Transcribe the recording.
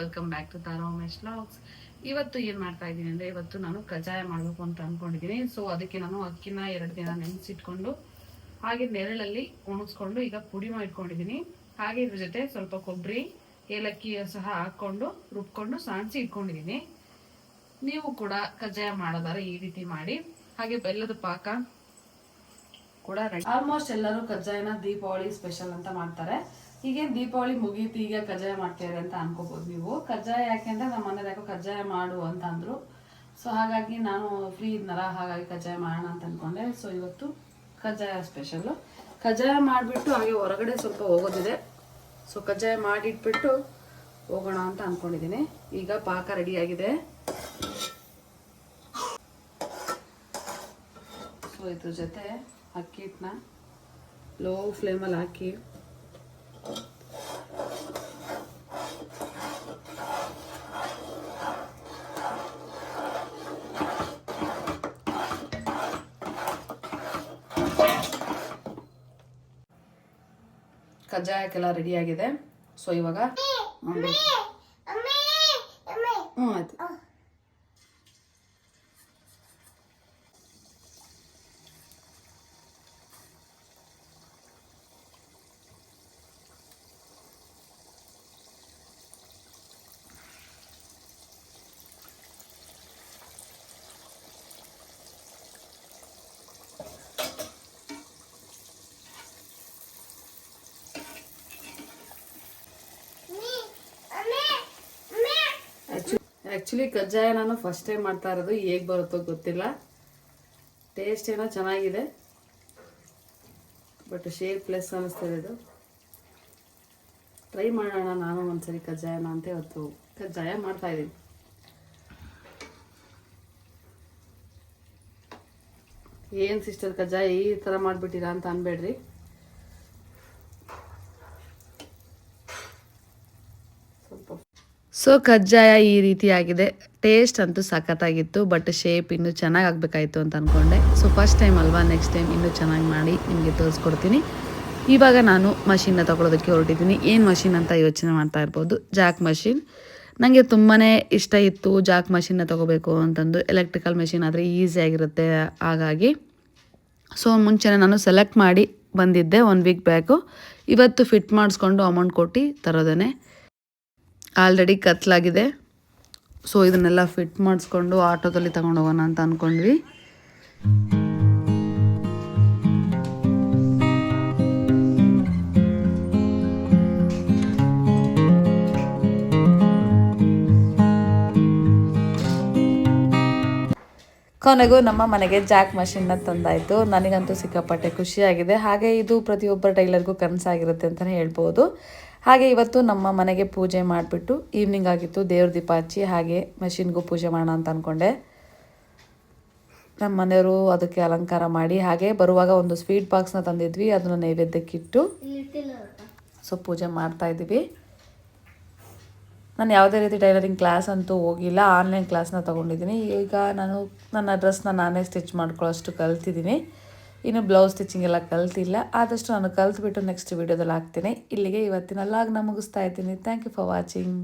Welcome back to Tara Umesh vlogs ಇವತ್ತು ಏನು ಮಾಡ್ತಾ ಇದ್ದೀನಿ ಅಂದರೆ ಇವತ್ತು ನಾನು ಕಜ್ಜಾಯ ಮಾಡಬೇಕು ಅಂತ ಅಂದ್ಕೊಂಡಿದ್ದೀನಿ ಸೊ ಅದಕ್ಕೆ ನಾನು ಅಕ್ಕಿನ ಎರಡು ದಿನ ನೆನೆಸಿಟ್ಕೊಂಡು ಹಾಗೆ ನೆರಳಲ್ಲಿ ಒಣಗಿಸ್ಕೊಂಡು ಈಗ ಪುಡಿ ಮಾಡಿಕೊಂಡಿದ್ದೀನಿ. ಹಾಗೆ ಇದ್ರ ಜೊತೆ ಸ್ವಲ್ಪ ಕೊಬ್ಬರಿ ಏಲಕ್ಕಿ ಸಹ ಹಾಕ್ಕೊಂಡು ರುಬ್ಕೊಂಡು ಸಾಣಿಸಿ ಇಟ್ಕೊಂಡಿದ್ದೀನಿ. ನೀವು ಕೂಡ ಕಜ್ಜಾಯ ಮಾಡೋದಾದ್ರೆ ಈ ರೀತಿ ಮಾಡಿ. ಹಾಗೆ ಬೆಲ್ಲದ ಪಾಕ ಕೂಡ ಆಲ್ಮೋಸ್ಟ್ ಎಲ್ಲರೂ ಕಜ್ಜಾಯನ ದೀಪಾವಳಿ ಸ್ಪೆಷಲ್ ಅಂತ ಮಾಡ್ತಾರೆ. ಹೀಗೆ ದೀಪಾವಳಿ ಮುಗೀತು ಈಗ ಕಜ್ಜಾಯ ಮಾಡ್ತೀರಿ ಅಂತ ಅನ್ಕೋಬಹುದು ನೀವು. ಕಜ್ಜಾಯ ಯಾಕೆಂದ್ರೆ ನಮ್ಮ ಮನೇಲಿ ಯಾಕೋ ಕಜ್ಜಾಯ ಮಾಡು ಅಂತ ಅಂದ್ರು. ಸೊ ಹಾಗಾಗಿ ನಾನು ಫ್ರೀ ಇದ್ನಲ್ಲ, ಹಾಗಾಗಿ ಕಜ್ಜಾಯ ಮಾಡೋಣ ಅಂತ ಅನ್ಕೊಂಡೆ. ಸೊ ಇವತ್ತು ಕಜ್ಜಾಯ ಸ್ಪೆಷಲ್ ಕಜ್ಜಾಯ ಮಾಡಿಬಿಟ್ಟು ಹಾಗೆ ಹೊರಗಡೆ ಸ್ವಲ್ಪ ಹೋಗೋದಿದೆ. ಸೊ ಕಜ್ಜಾಯ ಮಾಡಿಟ್ಬಿಟ್ಟು ಹೋಗೋಣ ಅಂತ ಅನ್ಕೊಂಡಿದ್ದೀನಿ ಈಗ ಪಾಕ ರೆಡಿಯಾಗಿದೆ ಸೊ ಇದ್ರ ಜೊತೆ ಅಕ್ಕಿ ಹಿಟ್ಟನ್ನ ಲೋ ಫ್ಲೇಮಲ್ಲಿ ಹಾಕಿ ಕಜ್ಜಾಯಕ್ಕೆಲ್ಲ ರೆಡಿಯಾಗಿದೆ ಸೊ ಇವಾಗ ಮಾಡ್ಬೇಕು. ಹ್ಞೂ ಆಯ್ತು ಆ್ಯಕ್ಚುಲಿ ಕಜ್ಜಾಯ ನಾನು ಫಸ್ಟ್ ಟೈಮ್ ಮಾಡ್ತಾ ಇರೋದು ಹೇಗೆ ಬರುತ್ತೋ ಗೊತ್ತಿಲ್ಲ. ಟೇಸ್ಟ್ ಏನೋ ಚೆನ್ನಾಗಿದೆ. ಬಟ್ ಶೇರ್ ಪ್ಲಸ್ ಅನ್ನಿಸ್ತದೆ ಇದು ಟ್ರೈ ಮಾಡೋಣ ನಾನು ಒಂದ್ಸರಿ ಕಜ್ಜಾಯನ ಅಂತ ಇವತ್ತು ಕಜ್ಜಾಯ ಮಾಡ್ತಾ ಇದ್ದೀನಿ. ಏನು ಸಿಸ್ಟರ್ ಕಜ್ಜಾಯ ಈ ಥರ ಮಾಡಿಬಿಟ್ಟಿರಾ ಅಂತ ಅನ್ಬೇಡ್ರಿ. ಸೊ ಕಜ್ಜಾಯ ಈ ರೀತಿಯಾಗಿದೆ. ಟೇಸ್ಟ್ ಅಂತೂ ಸಖತ್ತಾಗಿತ್ತು ಬಟ್ ಶೇಪ್ ಇನ್ನೂ ಚೆನ್ನಾಗಿ ಆಗಬೇಕಾಯ್ತು ಅಂತ ಅಂದ್ಕೊಂಡೆ ಸೊ ಫಸ್ಟ್ ಟೈಮ್ ಅಲ್ವಾ ನೆಕ್ಸ್ಟ್ ಟೈಮ್ ಇನ್ನೂ ಚೆನ್ನಾಗಿ ಮಾಡಿ ನಿಮಗೆ ತೋರಿಸ್ಕೊಡ್ತೀನಿ. ಇವಾಗ ನಾನು ಮಷೀನ್ನ ತೊಗೊಳೋದಕ್ಕೆ ಹೊರಟಿದ್ದೀನಿ. ಏನು ಮಷಿನ್ ಅಂತ ಯೋಚನೆ ಮಾಡ್ತಾ ಇರ್ಬೋದು? ಜಾಕ್ ಮಷಿನ್ ನನಗೆ ತುಂಬಾ ಇಷ್ಟ ಇತ್ತು ಜಾಕ್ ಮಷಿನ್ನ ತಗೋಬೇಕು ಅಂತಂದು. ಎಲೆಕ್ಟ್ರಿಕಲ್ ಮಷಿನ್ ಆದರೆ ಈಸಿಯಾಗಿರುತ್ತೆ ಹಾಗಾಗಿ. ಸೊ ಮುಂಚೆನೇ ನಾನು ಸೆಲೆಕ್ಟ್ ಮಾಡಿ ಬಂದಿದ್ದೆ ಒನ್ ವೀಕ್ ಬ್ಯಾಕು ಇವತ್ತು ಫಿಟ್ ಮಾಡಿಸ್ಕೊಂಡು ಅಮೌಂಟ್ ಕೊಟ್ಟು ತರೋದೇ ಆಲ್ರೆಡಿ ಕತ್ಲಾಗಿದೆ. ಸೊ ಇದನ್ನೆಲ್ಲ ಫಿಟ್ ಮಾಡಿಸ್ಕೊಂಡು ಆಟೋದಲ್ಲಿ ಹೋಗೋಣ ಅಂತ ಅಂದ್ಕೊಂಡ್ವಿ ಕೊನೆಗೂ ನಮ್ಮ ಮನೆಗೆ ಜಾಕ್ ಮಷಿನ್ನ ತಂದಾಯಿತು. ನನಗಂತೂ ಸಿಕ್ಕಾಪಟ್ಟೆ ಖುಷಿಯಾಗಿದೆ. ಹಾಗೆ ಇದು ಪ್ರತಿಯೊಬ್ಬರ ಟೈಲರ್ಗೂ ಕನಸಾಗಿರುತ್ತೆ ಅಂತಲೇ ಹೇಳ್ಬೋದು. ಹಾಗೆ ಇವತ್ತು ನಮ್ಮ ಮನೆಗೆ ಪೂಜೆ ಮಾಡಿಬಿಟ್ಟು ಈವ್ನಿಂಗ್ ಆಗಿತ್ತು. ದೇವ್ರ ದೀಪ ಹಚ್ಚಿ ಹಾಗೆ ಮಷಿನ್ಗೂ ಪೂಜೆ ಮಾಡೋಣ ಅಂತ ಅಂದ್ಕೊಂಡೆ ನಮ್ಮ ಮನೆಯವರು ಅದಕ್ಕೆ ಅಲಂಕಾರ ಮಾಡಿ ಹಾಗೆ ಬರುವಾಗ ಒಂದು ಸ್ವೀಟ್ ಬಾಕ್ಸ್ನ ತಂದಿದ್ವಿ. ಅದನ್ನು ನೈವೇದ್ಯಕ್ಕಿಟ್ಟು ಸೊ ಪೂಜೆ ಮಾಡ್ತಾ ಇದ್ದೀವಿ. ನಾನು ಯಾವುದೇ ರೀತಿ ಟೈಲರಿಂಗ್ ಕ್ಲಾಸ್ ಅಂತೂ ಹೋಗಿಲ್ಲ. ಆನ್ಲೈನ್ ಕ್ಲಾಸ್ನ ತೊಗೊಂಡಿದ್ದೀನಿ. ಈಗ ನಾನು ನನ್ನ ಡ್ರೆಸ್ನ ನಾನೇ ಸ್ಟಿಚ್ ಮಾಡ್ಕೊಳ್ಳೋಷ್ಟು ಕಲ್ತಿದ್ದೀನಿ. ಇನ್ನು ಬ್ಲೌಸ್ ಸ್ಟಿಚಿಂಗ್ ಎಲ್ಲ ಕಲ್ತಿಲ್ಲ, ಆದಷ್ಟು ನಾನು ಕಲ್ತ್ಬಿಟ್ಟು ನೆಕ್ಸ್ಟ್ ವೀಡಿಯೋದಲ್ಲಿ ಹಾಕ್ತೀನಿ. ಇಲ್ಲಿಗೆ ಇವತ್ತಿನ ಲಾಗ್ನ ಮುಗಿಸ್ತಾ ಇದ್ದೀನಿ. Thank you for watching